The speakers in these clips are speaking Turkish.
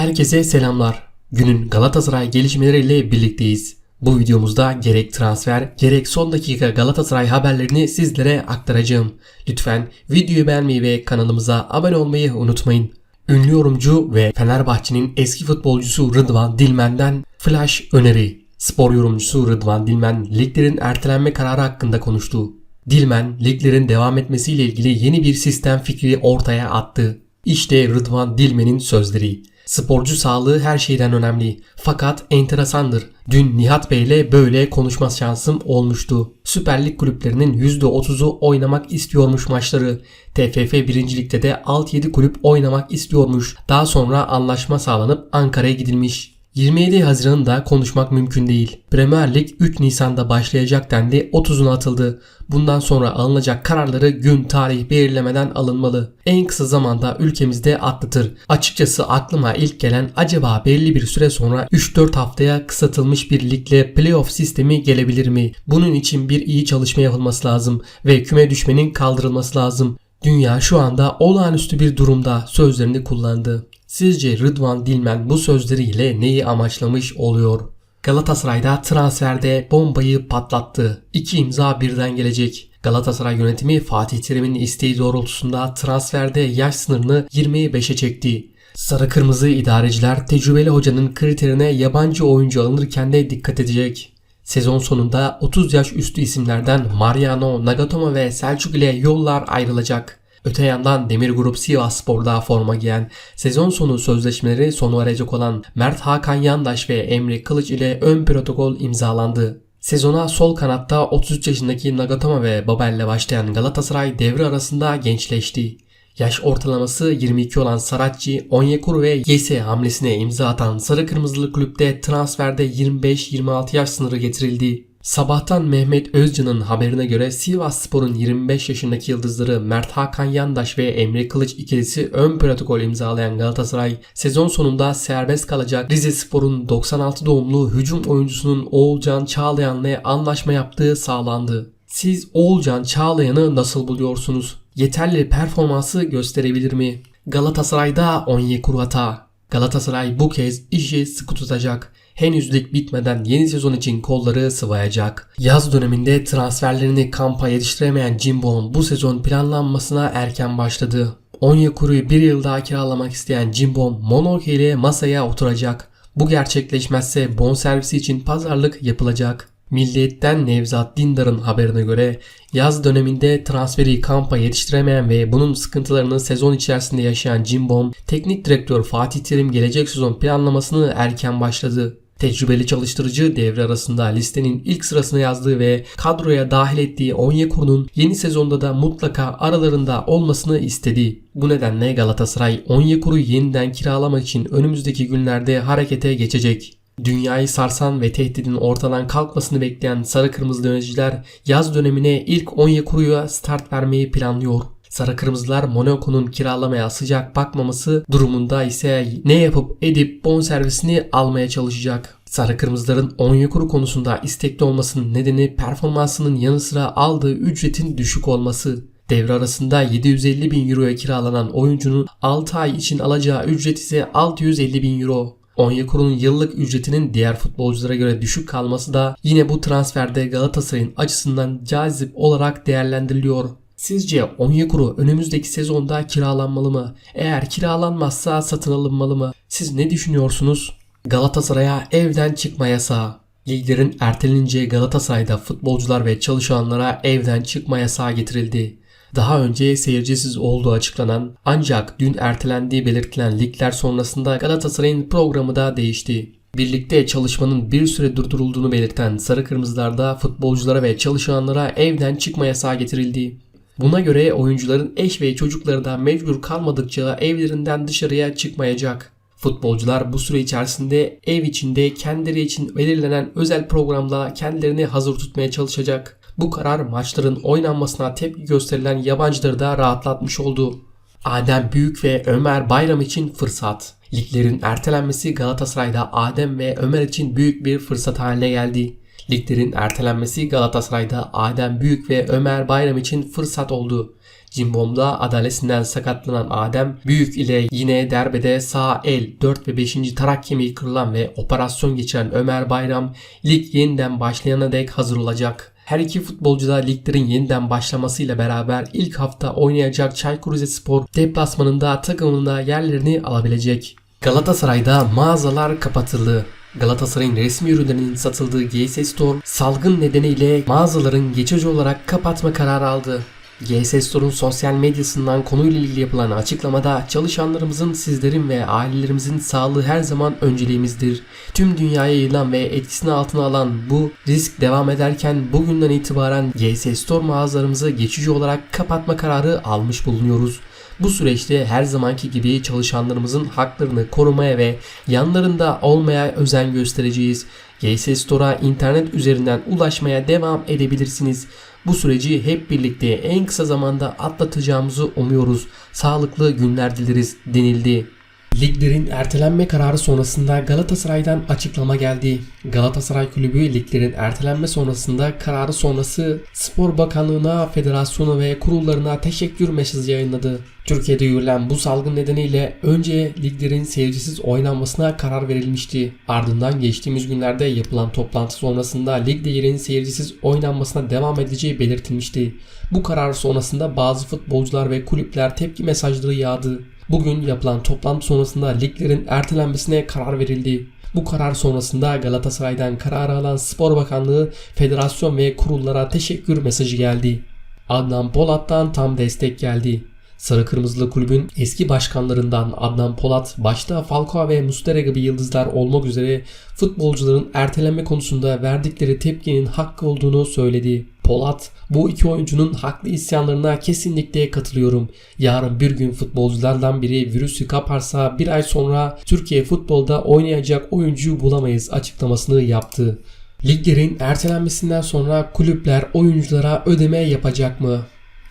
Herkese selamlar. Günün Galatasaray gelişmeleriyle birlikteyiz. Bu videomuzda gerek transfer gerek son dakika Galatasaray haberlerini sizlere aktaracağım. Lütfen videoyu beğenmeyi ve kanalımıza abone olmayı unutmayın. Ünlü yorumcu ve Fenerbahçe'nin eski futbolcusu Rıdvan Dilmen'den flash öneri. Spor yorumcusu Rıdvan Dilmen liglerin ertelenme kararı hakkında konuştu. Dilmen liglerin devam etmesiyle ilgili yeni bir sistem fikri ortaya attı. İşte Rıdvan Dilmen'in sözleri. Sporcu sağlığı her şeyden önemli. Fakat enteresandır. Dün Nihat Bey ile böyle konuşma şansım olmuştu. Süper Lig kulüplerinin %30'u oynamak istiyormuş maçları. TFF 1. Lig'de de 6-7 kulüp oynamak istiyormuş. Daha sonra anlaşma sağlanıp Ankara'ya gidilmiş. 27 Haziran'da konuşmak mümkün değil. Premier Lig 3 Nisan'da başlayacak dendi 30'una atıldı. Bundan sonra alınacak kararları gün tarih belirlemeden alınmalı. En kısa zamanda ülkemizde atlatır. Açıkçası aklıma ilk gelen acaba belli bir süre sonra 3-4 haftaya kısaltılmış bir ligle playoff sistemi gelebilir mi? Bunun için bir iyi çalışma yapılması lazım ve küme düşmenin kaldırılması lazım. Dünya şu anda olağanüstü bir durumda sözlerini kullandı. Sizce Rıdvan Dilmen bu sözleriyle neyi amaçlamış oluyor? Galatasaray'da transferde bombayı patlattı. İki imza birden gelecek. Galatasaray yönetimi Fatih Terim'in isteği doğrultusunda transferde yaş sınırını 25'e çekti. Sarı kırmızı idareciler tecrübeli hocanın kriterine yabancı oyuncu alınırken de dikkat edecek. Sezon sonunda 30 yaş üstü isimlerden Mariano, Nagatomo ve Selçuk ile yollar ayrılacak. Öte yandan Demir Grup Sivas Spor'da forma giyen, sezon sonu sözleşmeleri sonu erecek olan Mert Hakan Yandaş ve Emre Kılıç ile ön protokol imzalandı. Sezona sol kanatta 33 yaşındaki Nagatomo ve Babel ile başlayan Galatasaray devre arasında gençleşti. Yaş ortalaması 22 olan Saratçı, Onyekuru ve Yese hamlesine imza atan Sarı Kırmızılı kulüpte transferde 25-26 yaş sınırı getirildi. Sabahtan Mehmet Özcan'ın haberine göre Sivas Spor'un 25 yaşındaki yıldızları Mert Hakan Yandaş ve Emre Kılıç ikilisi ön protokol imzalayan Galatasaray sezon sonunda serbest kalacak Rize Spor'un 96 doğumlu hücum oyuncusunun Oğulcan Çağlayan'la anlaşma yaptığı sağlandı. Siz Oğulcan Çağlayan'ı nasıl buluyorsunuz? Yeterli performansı gösterebilir mi? Galatasaray'da Onyekuru hata. Galatasaray bu kez işi sıkı tutacak henüz lig bitmeden yeni sezon için kolları sıvayacak. Yaz döneminde transferlerini kampa yetiştiremeyen Jimbo'nun bu sezon planlanmasına erken başladı. Onyekuru'yu bir yıl daha kiralamak isteyen Jimbo Monoke ile masaya oturacak. Bu gerçekleşmezse bonservisi için pazarlık yapılacak. Milliyetten Nevzat Dindar'ın haberine göre yaz döneminde transferi kampa yetiştiremeyen ve bunun sıkıntılarını sezon içerisinde yaşayan Cimbom, teknik direktör Fatih Terim gelecek sezon planlamasını erken başladı. Tecrübeli çalıştırıcı devre arasında listenin ilk sırasına yazdığı ve kadroya dahil ettiği Onyekuru'nun yeni sezonda da mutlaka aralarında olmasını istedi. Bu nedenle Galatasaray Onyekuru'yu yeniden kiralamak için önümüzdeki günlerde harekete geçecek. Dünyayı sarsan ve tehdidin ortadan kalkmasını bekleyen sarı kırmızı yöneticiler yaz dönemine ilk Onyekuru'ya start vermeyi planlıyor. Sarı Kırmızılar Monaco'nun kiralamaya sıcak bakmaması durumunda ise ne yapıp edip bonservisini almaya çalışacak. Sarı Kırmızıların Onyekuru konusunda istekli olmasının nedeni performansının yanı sıra aldığı ücretin düşük olması. Devre arasında 750 bin euroya kiralanan oyuncunun 6 ay için alacağı ücret ise 650 bin euro. Onyekuru'nun yıllık ücretinin diğer futbolculara göre düşük kalması da yine bu transferde Galatasaray'ın açısından cazip olarak değerlendiriliyor. Sizce Onyekuru önümüzdeki sezonda kiralanmalı mı? Eğer kiralanmazsa satın alınmalı mı? Siz ne düşünüyorsunuz? Galatasaray'a evden çıkma yasağı. Liglerin ertelince Galatasaray'da futbolcular ve çalışanlara evden çıkma yasağı getirildi. Daha önce seyircisiz olduğu açıklanan ancak dün ertelendiği belirtilen ligler sonrasında Galatasaray'ın programı da değişti. Birlikte çalışmanın bir süre durdurulduğunu belirten Sarı Kırmızılar'da futbolculara ve çalışanlara evden çıkma yasağı getirildi. Buna göre oyuncuların eş ve çocukları da mecbur kalmadıkça evlerinden dışarıya çıkmayacak. Futbolcular bu süre içerisinde ev içinde kendileri için belirlenen özel programda kendilerini hazır tutmaya çalışacak. Bu karar maçların oynanmasına tepki gösterilen yabancıları da rahatlatmış oldu. Adem Büyük ve Ömer Bayram için fırsat. Liglerin ertelenmesi Galatasaray'da Adem ve Ömer için büyük bir fırsat haline geldi. Liglerin ertelenmesi Galatasaray'da Adem Büyük ve Ömer Bayram için fırsat oldu. Cimbom'da adalesinden sakatlanan Adem Büyük ile yine derbede sağ el 4 ve 5. tarak kemiği kırılan ve operasyon geçiren Ömer Bayram lig yeniden başlayana dek hazır olacak. Her iki futbolcu da liglerin yeniden başlamasıyla beraber ilk hafta oynayacak Çaykur Rizespor deplasmanında takımında yerlerini alabilecek. Galatasaray'da mağazalar kapatıldı. Galatasaray'ın resmi ürünlerinin satıldığı GS Store salgın nedeniyle mağazaların geçici olarak kapatma kararı aldı. GS Store'un sosyal medyasından konuyla ilgili yapılan açıklamada çalışanlarımızın, sizlerin ve ailelerimizin sağlığı her zaman önceliğimizdir. Tüm dünyaya yayılan ve etkisini altına alan bu risk devam ederken bugünden itibaren GS Store mağazalarımızı geçici olarak kapatma kararı almış bulunuyoruz. Bu süreçte her zamanki gibi çalışanlarımızın haklarını korumaya ve yanlarında olmaya özen göstereceğiz. GS Store'a internet üzerinden ulaşmaya devam edebilirsiniz. Bu süreci hep birlikte en kısa zamanda atlatacağımızı umuyoruz. Sağlıklı günler dileriz denildi. Liglerin ertelenme kararı sonrasında Galatasaray'dan açıklama geldi. Galatasaray Kulübü liglerin ertelenme sonrasında kararı sonrası Spor Bakanlığı'na, federasyonu ve kurullarına teşekkür mesajı yayınladı. Türkiye'de yürülen bu salgın nedeniyle önce liglerin seyircisiz oynanmasına karar verilmişti. Ardından geçtiğimiz günlerde yapılan toplantı sonrasında lig değerinin seyircisiz oynanmasına devam edeceği belirtilmişti. Bu karar sonrasında bazı futbolcular ve kulüpler tepki mesajları yağdı. Bugün yapılan toplantı sonrasında liglerin ertelenmesine karar verildi. Bu karar sonrasında Galatasaray'dan kararı alan Spor Bakanlığı, federasyon ve kurullara teşekkür mesajı geldi. Adnan Polat'tan tam destek geldi. Sarı Kırmızılı Kulübün eski başkanlarından Adnan Polat, başta Falcao ve Mustera gibi yıldızlar olmak üzere futbolcuların ertelenme konusunda verdikleri tepkinin hakkı olduğunu söyledi. Polat, bu iki oyuncunun haklı isyanlarına kesinlikle katılıyorum. Yarın bir gün futbolculardan biri virüsü kaparsa bir ay sonra Türkiye futbolda oynayacak oyuncuyu bulamayız açıklamasını yaptı. Liglerin ertelenmesinden sonra kulüpler oyunculara ödeme yapacak mı?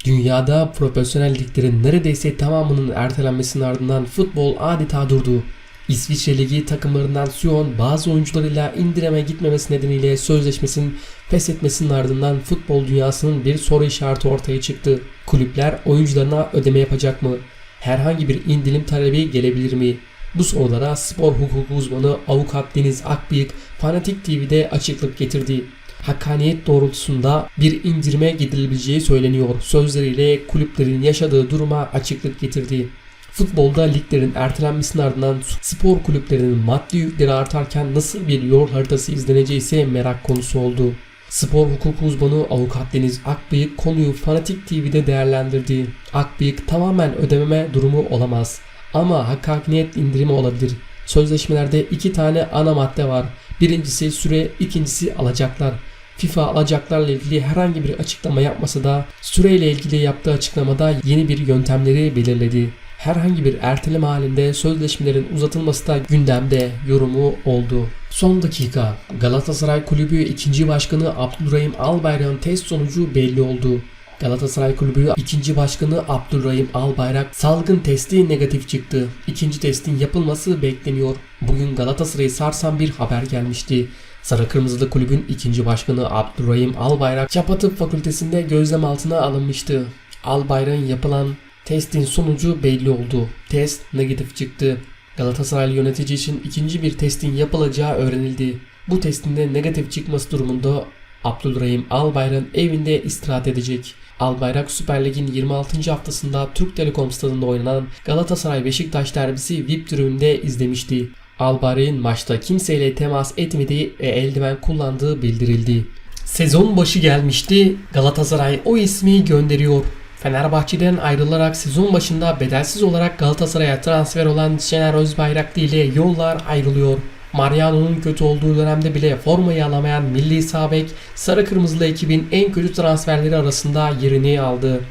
Dünyada profesyonel liglerin neredeyse tamamının ertelenmesinin ardından futbol adeta durdu. İsviçre Ligi takımlarından Sion bazı oyuncularıyla indireme gitmemesi nedeniyle sözleşmesinin feshetmesinin ardından futbol dünyasının bir soru işareti ortaya çıktı. Kulüpler oyuncularına ödeme yapacak mı? Herhangi bir indirim talebi gelebilir mi? Bu sorulara spor hukuku uzmanı avukat Deniz Akbıyık Fanatik TV'de açıklık getirdi hakkaniyet doğrultusunda bir indirime gidilebileceği söyleniyor. Sözleriyle kulüplerin yaşadığı duruma açıklık getirdi. Futbolda liglerin ertelenmesinin ardından spor kulüplerinin maddi yükleri artarken nasıl bir yol haritası izleneceği ise merak konusu oldu. Spor hukuku uzmanı avukat Deniz Akbıyık konuyu Fanatik TV'de değerlendirdi. Akbıyık tamamen ödememe durumu olamaz. Ama hakkaniyet indirimi olabilir. Sözleşmelerde iki tane ana madde var. Birincisi süre, ikincisi alacaklar. FIFA alacaklarla ilgili herhangi bir açıklama yapmasa da süreyle ilgili yaptığı açıklamada yeni bir yöntemleri belirledi. Herhangi bir erteleme halinde sözleşmelerin uzatılması da gündemde yorumu oldu. Son dakika Galatasaray Kulübü 2. Başkanı Abdurrahim Albayrak'ın test sonucu belli oldu. Galatasaray Kulübü 2. Başkanı Abdurrahim Albayrak salgın testi negatif çıktı. İkinci testin yapılması bekleniyor. Bugün Galatasaray'ı sarsan bir haber gelmişti. Sarı Kırmızılı Kulübün ikinci başkanı Abdurrahim Albayrak Çapa Tıp Fakültesinde gözlem altına alınmıştı. Albayrak'ın yapılan testin sonucu belli oldu. Test negatif çıktı. Galatasaray yönetici için ikinci bir testin yapılacağı öğrenildi. Bu testinde negatif çıkması durumunda Abdurrahim Albayrak'ın evinde istirahat edecek. Albayrak Süper Lig'in 26. haftasında Türk Telekom stadında oynanan Galatasaray Beşiktaş derbisi VIP tribünde izlemişti. Albayrak'ın maçta kimseyle temas etmediği ve eldiven kullandığı bildirildi. Sezon başı gelmişti. Galatasaray o ismi gönderiyor. Fenerbahçe'den ayrılarak sezon başında bedelsiz olarak Galatasaray'a transfer olan Şener Özbayraklı ile yollar ayrılıyor. Mariano'nun kötü olduğu dönemde bile formayı alamayan milli sabek sarı kırmızılı ekibin en kötü transferleri arasında yerini aldı.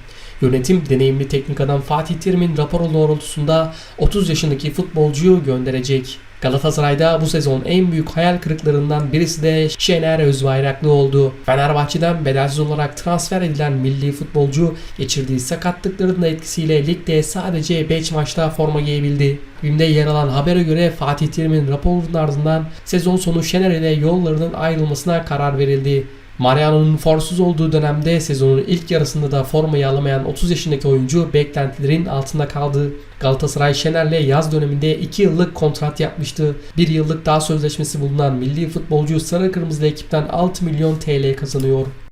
Yönetim deneyimli teknik adam Fatih Terim'in raporu doğrultusunda 30 yaşındaki futbolcuyu gönderecek. Galatasaray'da bu sezon en büyük hayal kırıklarından birisi de Şener Özbayraklı oldu. Fenerbahçe'den bedelsiz olarak transfer edilen milli futbolcu geçirdiği sakatlıkların da etkisiyle ligde sadece 5 maçta forma giyebildi. BİM'de yer alan habere göre Fatih Terim'in raporunun ardından sezon sonu Şener ile yollarının ayrılmasına karar verildi. Mariano'nun forsuz olduğu dönemde sezonun ilk yarısında da formayı alamayan 30 yaşındaki oyuncu beklentilerin altında kaldı. Galatasaray Şener'le yaz döneminde 2 yıllık kontrat yapmıştı. 1 yıllık daha sözleşmesi bulunan milli futbolcu Sarı Kırmızılı ekipten 6 milyon TL kazanıyor.